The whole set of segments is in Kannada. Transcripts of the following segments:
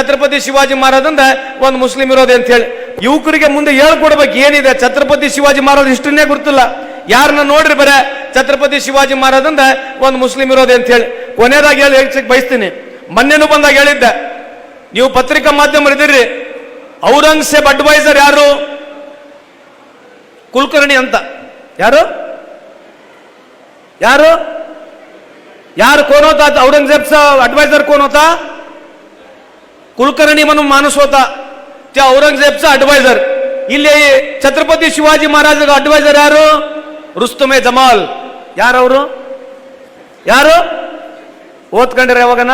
ಛತ್ರಪತಿ ಶಿವಾಜಿ ಮಹಾರಾಜಂದ ಒಂದು ಮುಸ್ಲಿಂ ಇರೋದೆ ಅಂತ ಹೇಳಿ. ಯುವಕರಿಗೆ ಮುಂದೆ ಹೇಳ್ಕೊಡ್ಬೇಕು ಏನಿದೆ. ಛತ್ರಪತಿ ಶಿವಾಜಿ ಮಹಾರಾಜ್ ಇಷ್ಟನ್ನೇ ಗೊತ್ತಿಲ್ಲ ಯಾರನ್ನ ನೋಡ್ರಿ ಬರ, ಛತ್ರಪತಿ ಶಿವಾಜಿ ಮಹಾರಾಜಂದ ಒಂದು ಮುಸ್ಲಿಂ ಇರೋದೆ ಅಂತ ಹೇಳಿ. ಕೊನೆಯದಾಗಿ ಹೇಳಿ ಹೇಳಿ ಬಯಸ್ತೀನಿ. ಮೊನ್ನೆನು ಬಂದಾಗ ಹೇಳಿದ್ದೆ. ನೀವು ಪತ್ರಿಕಾ ಮಾಧ್ಯಮರಿದ್ದೀರಿ ಔರಂಗಸೇಬ್ ಅಡ್ವೈಸರ್ ಯಾರು? ಕುಲಕರ್ಣಿ ಅಂತ. ಯಾರು? ಯಾರು? ಯಾರು ಕೋನೋತಾ? ಹೋತಾ ಔರಂಗಜೇಬ್ ಅಡ್ವೈಸರ್ ಕೋನೋತಾ? कुलकर्णी म्हणून माणूस होता त्या औरंगजेबचा अडवायझर ಇಲ್ಲಿ ಛತ್ರಪತಿ ಶಿವಾಜಿ ಮಹಾರಾಜ ಅಡ್ವೈಸರ್ ಯಾರು ರುಸ್ತುಮೆ ಜಮಾಲ್ ಯಾರವರು ಯಾರು ಓದ್ಕೊಂಡ್ರೆ ಯಾವಾಗನ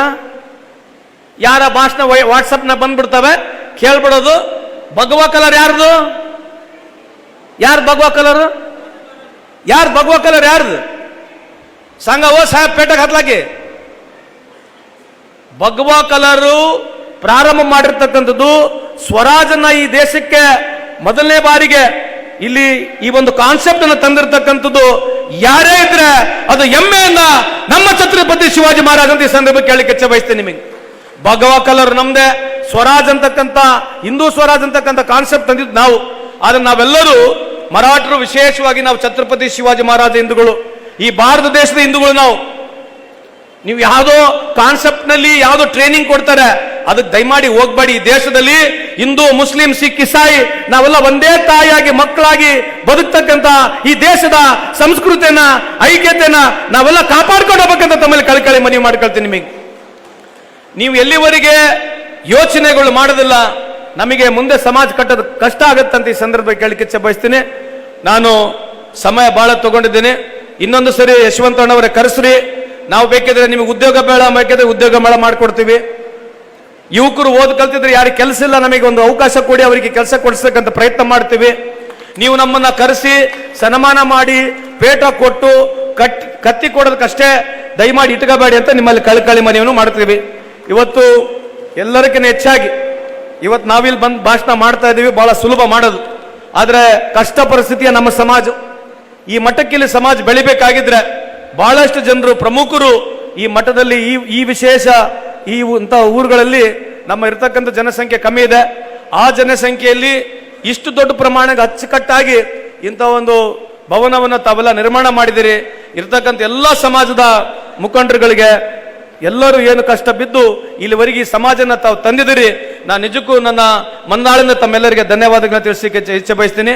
ಯಾರ ಭಾಷಣ ವಾಟ್ಸಪ್ನ ಬಂದ್ಬಿಡ್ತವೆ ಕೇಳ್ಬಿಡೋದು ಭಗವಾ ಕಲರ್ ಯಾರ್ದು ಯಾರು ಭಗವಾ ಕಲರ್ ಯಾರು ಭಗವಾ ಕಲರ್ ಯಾರ್ದು ಸಂಘ ಓ ಸಾಹೇಬ್ ಪೇಟೆಗೆ ಹತ್ಲಾಕಿ ಭಗವಾ ಕಲರು ಪ್ರಾರಂಭ ಮಾಡಿರ್ತಕ್ಕಂಥದ್ದು ಸ್ವರಾಜನ ಈ ದೇಶಕ್ಕೆ ಮೊದಲನೇ ಬಾರಿಗೆ. ಇಲ್ಲಿ ಈ ಒಂದು ಕಾನ್ಸೆಪ್ಟ್ ಅನ್ನು ತಂದಿರತಕ್ಕಂಥದ್ದು ಯಾರೇ ಇದ್ರೆ ಅದು ಎಮ್ಮೆಯನ್ನ ನಮ್ಮ ಛತ್ರಪತಿ ಶಿವಾಜಿ ಮಹಾರಾಜ್ ಅಂತ ಈ ಸಂದರ್ಭಕ್ಕೆ ಕೇಳಲಿಕ್ಕೆ ಇಚ್ಛೆ ಬಯಸ್ತೇನೆ ನಿಮಗೆ. ಭಗವ ಕಲರ್ ನಮ್ದೆ, ಸ್ವರಾಜ್ ಅಂತಕ್ಕಂಥ, ಹಿಂದೂ ಸ್ವರಾಜ್ ಅಂತಕ್ಕಂಥ ಕಾನ್ಸೆಪ್ಟ್ ತಂದಿದ್ದು ನಾವು. ಆದ್ರೆ ನಾವೆಲ್ಲರೂ ಮರಾಠರು ವಿಶೇಷವಾಗಿ ನಾವು ಛತ್ರಪತಿ ಶಿವಾಜಿ ಮಹಾರಾಜ ಹಿಂದೂಗಳು, ಈ ಭಾರತ ದೇಶದ ಹಿಂದೂಗಳು ನಾವು. ನೀವು ಯಾವುದೋ ಕಾನ್ಸೆಪ್ಟ್ನಲ್ಲಿ ಯಾವುದೋ ಟ್ರೈನಿಂಗ್ ಕೊಡ್ತಾರೆ ಅದಕ್ಕೆ ದಯಮಾಡಿ ಹೋಗ್ಬೇಡಿ. ಈ ದೇಶದಲ್ಲಿ ಹಿಂದೂ, ಮುಸ್ಲಿಂ, ಸಿಖ್, ಇಸಾಯಿ, ನಾವೆಲ್ಲ ಒಂದೇ ತಾಯಿಯಾಗಿ, ಮಕ್ಕಳಾಗಿ ಬದುಕ್ತಕ್ಕಂತ ಈ ದೇಶದ ಸಂಸ್ಕೃತಿಯನ್ನ, ಐಕ್ಯತೆಯನ್ನ ನಾವೆಲ್ಲ ಕಾಪಾಡ್ಕೊಂಡು ಹೋಗ್ಬೇಕಂತ ತಮ್ಮಲ್ಲಿ ಕಳ್ಕಳಿ ಮನವಿ ಮಾಡ್ಕೊಳ್ತೀನಿ ನಿಮಗೆ. ನೀವು ಎಲ್ಲಿವರೆಗೆ ಯೋಚನೆಗಳು ಮಾಡೋದಿಲ್ಲ, ನಮಗೆ ಮುಂದೆ ಸಮಾಜ ಕಟ್ಟೋದು ಕಷ್ಟ ಆಗುತ್ತಂತ ಈ ಸಂದರ್ಭದಲ್ಲಿ ಕೇಳಲಿಕ್ಕೆ ಬಯಸ್ತೀನಿ. ನಾನು ಸಮಯ ಬಹಳ ತಗೊಂಡಿದ್ದೀನಿ. ಇನ್ನೊಂದು ಸರಿ ಯಶವಂತಣ್ಣವರ ಕರೆಸ್ರಿ. ನಾವು ಬೇಕಿದ್ರೆ ನಿಮಗೆ ಉದ್ಯೋಗ ಬೇಡ, ಬೇಕಿದ್ರೆ ಉದ್ಯೋಗ ಮೇಳ ಮಾಡಿಕೊಡ್ತೀವಿ. ಯುವಕರು ಓದ್ ಕಲ್ತಿದ್ರೆ ಯಾರು ಕೆಲಸ ಇಲ್ಲ ನಮಗೆ, ಒಂದು ಅವಕಾಶ ಕೊಡಿ, ಅವರಿಗೆ ಕೆಲಸ ಕೊಡಿಸ್ತಕ್ಕಂಥ ಪ್ರಯತ್ನ ಮಾಡ್ತೀವಿ. ನೀವು ನಮ್ಮನ್ನ ಕರೆಸಿ, ಸನ್ಮಾನ ಮಾಡಿ, ಪೇಟ ಕೊಟ್ಟು, ಕಟ್, ಕತ್ತಿ ಕೊಡೋದಕ್ಕಷ್ಟೇ ದಯಮಾಡಿ ಇಟ್ಕೋಬೇಡಿ ಅಂತ ನಿಮ್ಮಲ್ಲಿ ಕಳ್ಕಳಿ ಮನೆಯನ್ನು ಮಾಡ್ತೀವಿ. ಇವತ್ತು ಎಲ್ಲರಿಗಿಂತ ಹೆಚ್ಚಾಗಿ ಇವತ್ತು ನಾವಿಲ್ಲಿ ಬಂದು ಭಾಷಣ ಮಾಡ್ತಾ ಇದ್ದೀವಿ ಬಹಳ ಸುಲಭ ಮಾಡೋದು. ಆದರೆ ಕಷ್ಟ ಪರಿಸ್ಥಿತಿಯ ನಮ್ಮ ಸಮಾಜ. ಈ ಮಠಕ್ಕಿಲ್ಲಿ ಸಮಾಜ ಬೆಳಿಬೇಕಾಗಿದ್ರೆ ಬಹಳಷ್ಟು ಜನರು ಪ್ರಮುಖರು ಈ ಮಠದಲ್ಲಿ ಈ ಈ ವಿಶೇಷ ಈ ಇಂಥ ಊರುಗಳಲ್ಲಿ ನಮ್ಮ ಇರ್ತಕ್ಕಂಥ ಜನಸಂಖ್ಯೆ ಕಮ್ಮಿ ಇದೆ. ಆ ಜನಸಂಖ್ಯೆಯಲ್ಲಿ ಇಷ್ಟು ದೊಡ್ಡ ಪ್ರಮಾಣಕ್ಕೆ ಅಚ್ಚುಕಟ್ಟಾಗಿ ಇಂಥ ಒಂದು ಭವನವನ್ನು ತಾವೆಲ್ಲ ನಿರ್ಮಾಣ ಮಾಡಿದಿರಿ. ಇರ್ತಕ್ಕಂಥ ಎಲ್ಲ ಸಮಾಜದ ಮುಖಂಡರುಗಳಿಗೆ ಎಲ್ಲರೂ ಏನು ಕಷ್ಟ ಬಿದ್ದು ಇಲ್ಲಿವರೆಗೆ ಈ ಸಮಾಜನ ತಾವು ತಂದಿದ್ದೀರಿ ನಾನು ನಿಜಕ್ಕೂ ನನ್ನ ಮನ್ನಾಳಿಂದ ತಮ್ಮೆಲ್ಲರಿಗೆ ಧನ್ಯವಾದಗಳನ್ನ ತಿಳಿಸಿ ಇಚ್ಛೆ ಬಯಸ್ತೀನಿ.